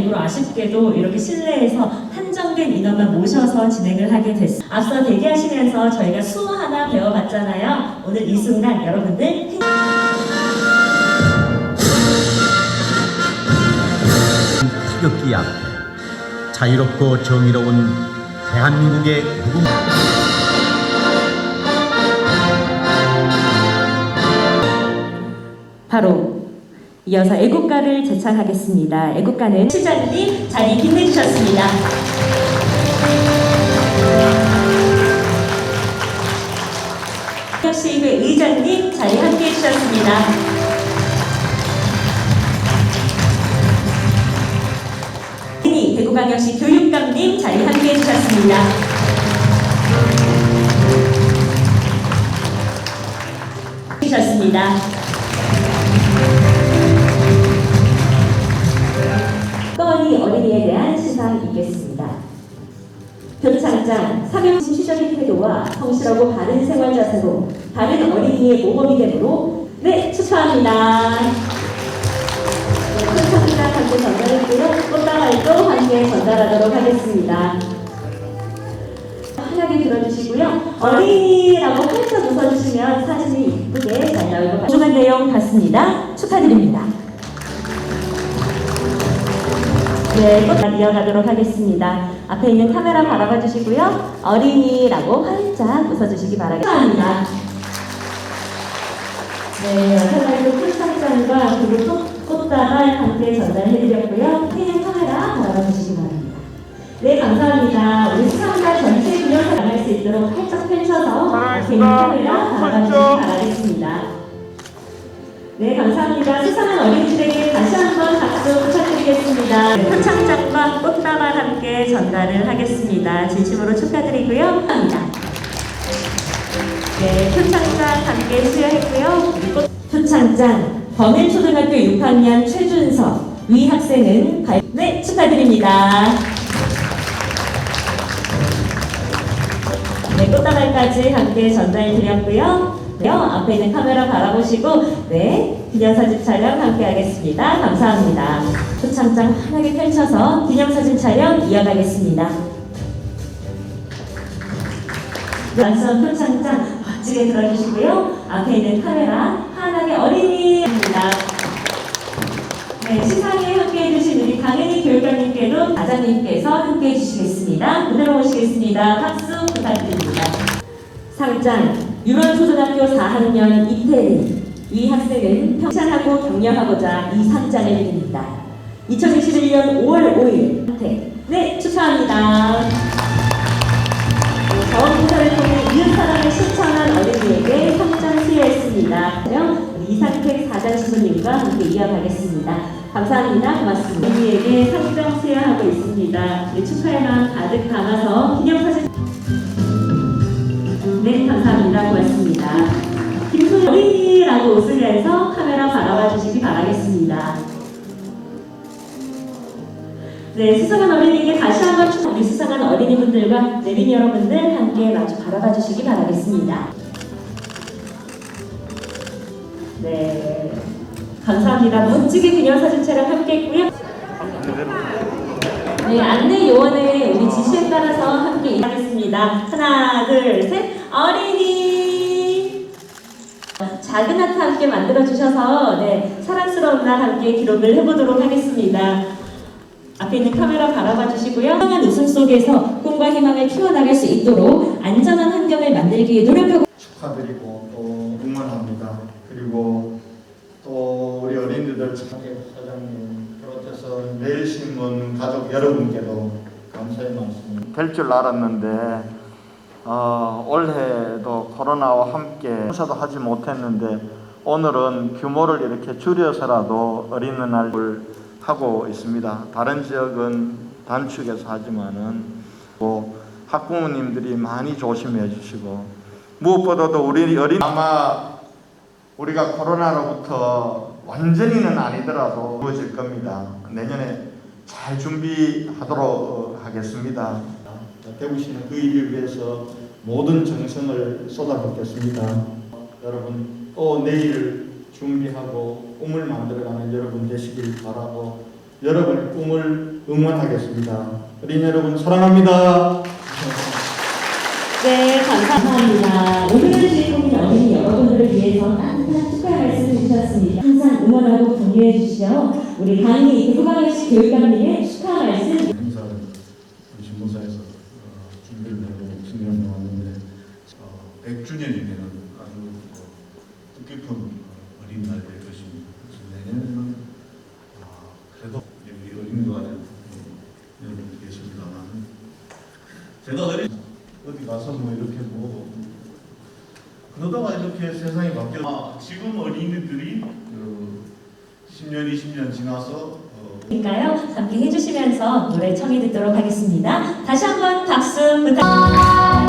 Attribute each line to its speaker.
Speaker 1: 코로나19로 아쉽게도 이렇게 실내에서 한정된 인원만 모셔서 진행을 하게 됐습니다. 앞서 대기하시면서 저희가 수어 하나 배워봤잖아요. 오늘 이 순간 여러분들
Speaker 2: 태극기 앞에 자유롭고 정의로운 대한민국의 누군
Speaker 1: 바로 이어서 애국가를 제창하겠습니다. 애국가는 시장님 자리 빛내주셨습니다. 시의회 의장님 자리 함께해 주셨습니다. 이 대구광역시 교육감님 자리 함께해 주셨습니다. 주셨습니다. 성실하고 바른 생활 자세로 다른 어린이의 모범이 되므로 네 축하합니다. 네, 표창장 함께 전달했고요. 꽃다발도 함께 전달하도록 하겠습니다. 편하게 들어주시고요. 어린이라고 활짝 웃어주시면 사진이 이쁘게 잘 나올 것 같아요. 소중한 내용 봤습니다. 축하드립니다. 네, 꽃 이어가도록 하겠습니다. 앞에 있는 카메라 바라봐 주시고요. 어린이라고 활짝 웃어 주시기 바라겠습니다. 네, 여태까지 풀상장과 그리고 꽃- 꽃다발 함께 전달해 드렸고요. 태양 카메라 바라봐 주시기 바랍니다. 네, 감사합니다. 우리 수상자 전체 구역을 나갈 수 있도록 활짝 펼쳐서 앞에 있는 카메라 바라봐 주시기 바라겠습니다. 네, 감사합니다. 수상한 어린이들에게 다시 한번 박수 부탁드리겠습니다. 네, 표창장과 꽃다발 함께 전달을 하겠습니다. 진심으로 축하드리고요. 감사합니다. 네, 표창장 함께 수여했고요. 표창장 범일초등학교 6학년 최준석 위 학생은 갈... 네, 축하드립니다. 네, 꽃다발까지 함께 전달드렸고요. 네, 앞에 있는 카메라 바라보시고 네, 기념사진 촬영 함께 하겠습니다. 감사합니다. 표창장 환하게 펼쳐서 기념사진 촬영 이어가겠습니다. 완성 표창장 멋지게 들어주시고요. 앞에 있는 카메라 환하게 어린이입니다. 네, 시상에 함께 해 주신 우리 강은희 교육감님께도 과장님께서 함께 해 주시겠습니다. 무대로 모시겠습니다. 박수 부탁드립니다. 상장 유런초등학교 4학년 이태린 이 학생은 평창하고 격려하고자 이 상장을 드립니다. 2021년 5월 5일 선택. 네, 축하합니다. 네, 자원봉사를 통해 이웃사랑을 실천한 어린이에게 상장 수여했습니다. 이상택 사장 신부님과 함께 이어가겠습니다. 감사합니다. 고맙습니다. 어린이에게 상장 수여하고 있습니다. 축하의 마음 가득 담아서 기념사진 네, 감사합니다. 고맙습니다. 김소희 어린이라고 웃으면서 카메라 바라봐 주시기 바라겠습니다. 네, 수상한 어린이에게 다시 한번 축하, 우리 수상한 어린이분들과 내빈 여러분들 함께 마주 바라봐 주시기 바라겠습니다. 네, 감사합니다. 멋지게 기념사진 촬영 함께 했고요. 네, 안내 요원의 우리 지시에 따라서 함께 일하겠습니다. 하나, 둘, 셋. 어린이! 작은 하트 함께 만들어주셔서, 네, 사랑스러운 날 함께 기록을 해보도록 하겠습니다. 앞에 있는 카메라 바라봐 주시고요. 다양한 웃음 속에서 꿈과 희망을 키워나갈 수 있도록 안전한 환경을 만들기 위해 노력하고
Speaker 3: 축하드리고 또 응원합니다. 그리고 또 우리 어린이들 차계 사장님 비롯해서 매일신문 가족 여러분께도 감사의 말씀 될 줄 알았는데 어, 올해도 코로나와 함께 행사도 하지 못했는데 오늘은 규모를 이렇게 줄여서라도 어린이날을 하고 있습니다. 다른 지역은 단축해서 하지만은 뭐 학부모님들이 많이 조심해 주시고 무엇보다도 우리 어린 아마 우리가 코로나로부터 완전히는 아니더라도 이루어질 겁니다. 내년에 잘 준비하도록 하겠습니다. 대구시는 그 일을 위해서 모든 정성을 쏟아붓겠습니다. 여러분 또 내일 준비하고 꿈을 만들어가는 여러분 되시길 바라고
Speaker 4: 여러분의 꿈을 응원하겠습니다. 어린 여러분 사랑합니다.
Speaker 5: 네, 감사합니다. 오늘의 주인공인 어린이 여러분들을 위해서 따뜻한 축하 말씀을 주셨습니다. 항상 응원하고 격려해 주시죠. 우리 강희 구강현시 교육감님의 축하 말씀
Speaker 4: 행사 우리 신문사에서 어, 준비를 하고 진행을 해왔는데 어, 100주년이 되는 아주 어, 뜻깊은 어, 어린 날이 될 것입니다. 그래서 내년에는 아, 그래도 우리 어린이가 된 어, 여러분 계십니다만 제가 어린 어디 가서 뭐 이렇게 뭐 그러다가 이렇게 세상이 바뀌어 아, 지금 어린이들이 그 10년 20년 지나서 어,
Speaker 5: 인가요? 함께 해주시면서 노래 청해 듣도록 하겠습니다. 다시 한번 박수 부탁드립니다.